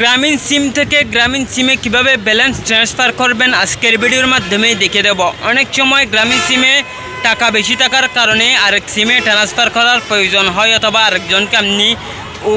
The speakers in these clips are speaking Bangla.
গ্রামীণ সিম থেকে গ্রামীণ সিমে কীভাবে ব্যালেন্স ট্রান্সফার করবেন আজকের ভিডিওর মাধ্যমেই দেখে দেব। অনেক সময় গ্রামীণ সিমে টাকা বেশি থাকার কারণে আরেক সিমে ট্রান্সফার করার প্রয়োজন হয় অথবা আরেকজনকে আপনি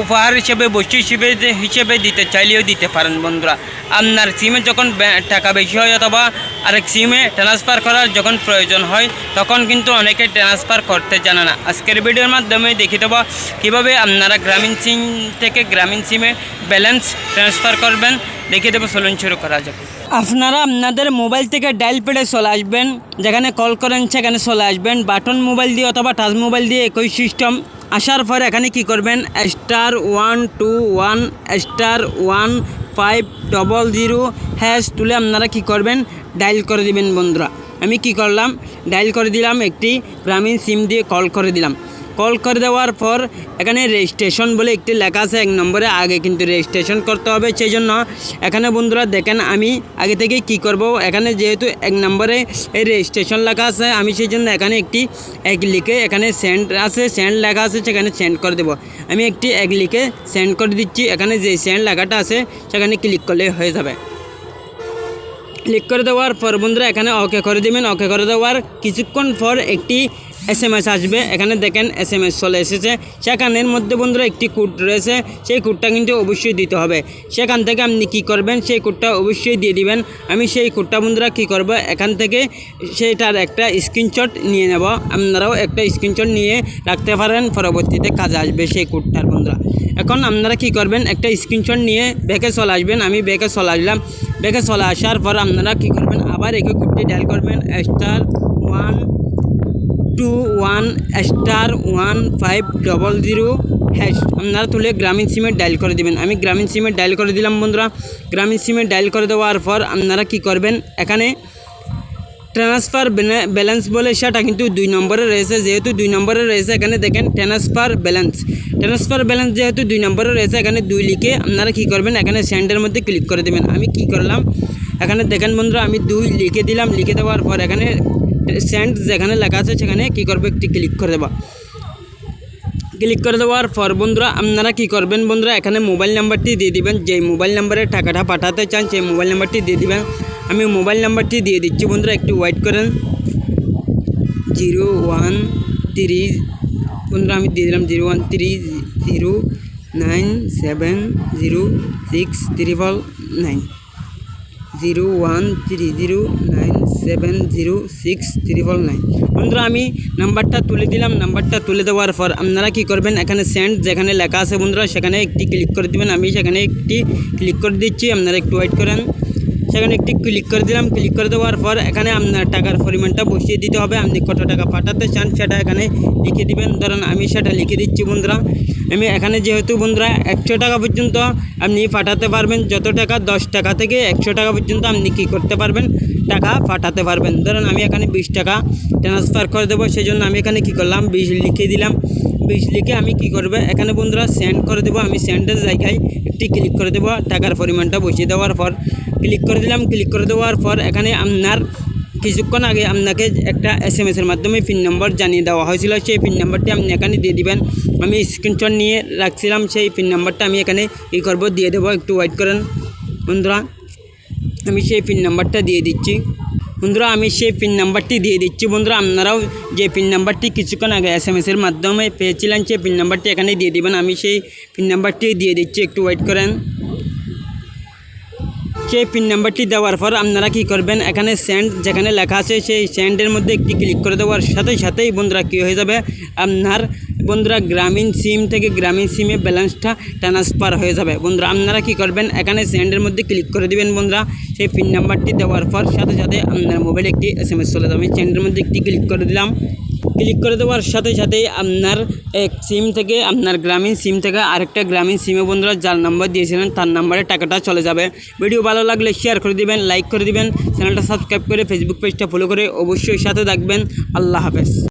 উপহার হিসেবে বস্তু হিসেবে হিসেবে দিতে চাইলেও দিতে পারেন বন্ধুরা। আপনার সিমে যখন টাকা বেশি হয় অথবা আরেক সিমে ট্রান্সফার করার যখন প্রয়োজন হয়, তখন কিন্তু অনেকে ট্রান্সফার করতে জানে না। আজকের ভিডিওর মাধ্যমে দেখিয়ে দেবো কীভাবে আপনারা গ্রামীণ সিম থেকে গ্রামীণ সিমে ব্যালেন্স ট্রান্সফার করবেন। দেখিয়ে দেবো চলুন শুরু করা যাক। আপনারা আপনাদের মোবাইল থেকে ডায়াল পেডে চলে আসবেন, যেখানে কল করেন সেখানে চলে আসবেন। বাটন মোবাইল দিয়ে অথবা টাচ মোবাইল দিয়ে একই সিস্টেম আসার পরে এখানে কি করবেন? Star one two one star one five double zero hash তুলে আপনারা কি করবেন? ডায়াল করে দিবেন বন্ধুরা। আমি কি করলাম? ডায়াল করে দিলাম একটি গ্রামীণ সিম দিয়ে কল করে দিলাম। কল করে দেওয়ার পর এখানে রেজিস্ট্রেশন বলে একটি লেখা আছে এক নম্বরে, আগে কিন্তু রেজিস্ট্রেশন করতে হবে সেই জন্য এখানে বন্ধুরা দেখেন আমি আগে থেকে কি করব। এখানে যেহেতু এক নম্বরে এই রেজিস্ট্রেশন লেখা আছে, আমি সেই জন্য এখানে একটি এক লিখে এখানে সেন্ড আছে সেন্ড লেখা আছে, সেখানে সেন্ড করে দেব। আমি একটি এক লিখে সেন্ড করে দিচ্ছি, এখানে যে সেন্ড লেখাটা আছে, সেখানে ক্লিক করলে হয়ে যাবে। ক্লিক করে দেওয়ার পর বন্ধুরা এখানে ওকে করে দেবেন। ওকে করে দেওয়ার কিছুক্ষণ পর একটি এস এম এস আসবে। এখানে দেখেন এস এম এস চলে এসেছে। সেখানের মধ্যে বন্ধুরা একটি কোড রয়েছে। সেই কোডটা কিন্তু অবশ্যই দিতে হবে। সেখান থেকে আপনি কি করবেন, সেই কোডটা অবশ্যই দিয়ে দিবেন। আমি সেই কোডটা বন্ধুরা কি করব, এখান থেকে সেইটার একটা স্ক্রিনশট নিয়ে নেব। আপনারাও একটা স্ক্রিনশট নিয়ে রাখতে পারেন। পরবর্তীতে কাজে আসবে সেই কোডটার বন্ধুরা। এখন আপনারা কি করবেন, একটা স্ক্রিনশট নিয়ে ব্যাকে চলে আসবেন। আমি ব্যাকে চলে আসলাম। ব্যাকে চলে আসার পর আপনারা কি করবেন, আবার একই কোডটি ডায়াল করবেন। Star one two one star one five double zero hash আপনারা তুলে গ্রামীণ সিমে ডায়াল করে দিবেন। আমি গ্রামীণ সিমে ডায়াল করে দিলাম বন্ধুরা। গ্রামীণ সিমে ডায়াল করে দেওয়ার পর আপনারা কি করবেন? এখানে ট্রান্সফার ব্যালেন্স বলে সেটা কিন্তু দুই নম্বরে রয়েছে। যেহেতু দুই নম্বরে রয়েছে, এখানে দেখেন ট্রান্সফার ব্যালেন্স ট্রান্সফার ব্যালেন্স যেহেতু দুই নম্বরে রয়েছে, এখানে দুই লিখে আপনারা কী করবেন? এখানে সেন্ডের মধ্যে ক্লিক করে দেবেন। আমি কি করলাম? এখানে দেখেন বন্ধুরা, আমি দুই লিখে দিলাম। লিখে দেওয়ার পর এখানে সেন্ড যেখানে লেখা আছে সেখানে কী করবে? একটি ক্লিক করে দেবা। ক্লিক করে দেওয়ার পর বন্ধুরা, আপনারা কি করবেন বন্ধুরা? এখানে মোবাইল নাম্বারটি দিয়ে দিবেন। যেই মোবাইল নাম্বারে টাকাটা পাঠাতে চান, সেই মোবাইল নাম্বারটি দিয়ে দিবেন। আমি মোবাইল নাম্বারটি দিয়ে দিচ্ছি বন্ধুরা, একটু ওয়েট করেন। জিরো ওয়ান থ্রি বন্ধুরা, আমি দিয়ে দিলাম zero one three zero nine seven zero six triple nine zero one three zero nine seven zero six triple nine. বন্ধুরা, আমি নাম্বারটা তুলে দিলাম। নাম্বারটা তুলে দেওয়ার পর আপনারা কি করবেন? এখানে সেন্ড যেখানে লেখা আছে বন্ধুরা, সেখানে একটি ক্লিক করে দিবেন। আমি সেখানে একটি ক্লিক করে দিচ্ছি। আপনারা একটু ওয়েট করেন। সেখানে একটি ক্লিক করে দিলাম। ক্লিক করে দেওয়ার পর এখানে আপনার টাকার পরিমাণটা বসিয়ে দিতে হবে। আপনি কত টাকা পাঠাতে চান সেটা এখানে লিখে দিবেন। ধরুন, আমি সেটা লিখে দিচ্ছি বন্ধুরা। আমি এখানে যেহেতু বন্ধুরা একশো টাকা পর্যন্ত আপনি পাঠাতে পারবেন, যত টাকা দশ টাকা থেকে একশো টাকা পর্যন্ত আপনি কী করতে পারবেন, টাকা পাঠাতে পারবেন। ধরুন আমি এখানে বিশ টাকা ট্রান্সফার করে দেবো সেই জন্য আমি এখানে কী করলাম, বিশ লিখে দিলাম। বিশ লিখে আমি কি করবে, এখানে বন্ধুরা সেন্ড করে দেবো, আমি সেন্ডের জায়গায় একটি ক্লিক করে দেবো, টাকার পরিমাণটা বসিয়ে দেওয়ার পর। ক্লিক করে দিলাম ক্লিক করে দেওয়ার পর এখানে আপনার কিছুক্ষণ আগে আপনাকে একটা এস এম এসের মাধ্যমে পিন নম্বর জানিয়ে দেওয়া হয়েছিল, সেই পিন নাম্বারটি আপনি এখানে দিয়ে দিবেন। আমি স্ক্রিনশট নিয়ে রাখছিলাম সেই পিন নাম্বারটা আমি এখানে কী করব, দিয়ে দেবো, একটু ওয়েট করেন। বন্ধুরা, আমি সেই পিন নাম্বারটা দিয়ে দিচ্ছি। বন্ধুরা, আমি সেই পিন নাম্বারটি দিয়ে দিচ্ছি। বন্ধুরা, আপনারাও যে পিন নাম্বারটি কিছুক্ষণ আগে এস এম এসের মাধ্যমে পেয়েছিলেন, সেই পিন নাম্বারটি এখানে দিয়ে দেবেন। আমি সেই পিন নাম্বারটি দিয়ে দিচ্ছি, একটু ওয়েট করেন। সেই পিন নাম্বারটি দেওয়ার পর আপনারা কী করবেন, এখানে স্যান্ড যেখানে লেখা আছে, সেই স্যান্ডের মধ্যে একটি ক্লিক করে দেওয়ার সাথে সাথেই বন্ধুরা কী হয়ে যাবে, আপনার বন্ধুরা গ্রামীণ সিম থেকে গ্রামীণ সিমে ব্যালেন্সটা ট্রান্সফার হয়ে যাবে। বন্ধুরা, আপনারা কী করবেন? এখানে সেন্ডের মধ্যে ক্লিক করে দিবেন বন্ধুরা। সেই পিন নাম্বারটি দেওয়ার পর সাথে সাথে আপনার মোবাইলে একটি এস এম এস চলে যাবে সেন্ডের মধ্যে একটি ক্লিক করে দিলাম। ক্লিক করে দেওয়ার সাথে সাথেই আপনার এক সিম থেকে, আপনার গ্রামীণ সিম থেকে আরেকটা গ্রামীণ সিমে বন্ধুরা যার নাম্বার দিয়েছিলেন, তার নাম্বারে টাকাটা চলে যাবে। ভিডিও ভালো লাগলে শেয়ার করে দিবেন লাইক করে দিবেন। চ্যানেলটা সাবস্ক্রাইব করে ফেসবুক পেজটা ফলো করে অবশ্যই সাথে থাকবেন। আল্লাহ হাফেজ।